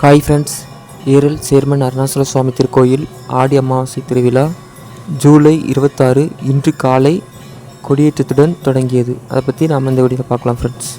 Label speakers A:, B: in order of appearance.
A: Hi friends Eral chairman Arunachala Swami திருக்கோயில் ஆடி அமாவாசை திருவிழா ஜூலை இருபத்தாறு இன்று காலை கொடியேற்றத்துடன் தொடங்கியது. அதை பற்றி நாம் இந்த வீடியோவில் பார்க்கலாம் ஃப்ரெண்ட்ஸ்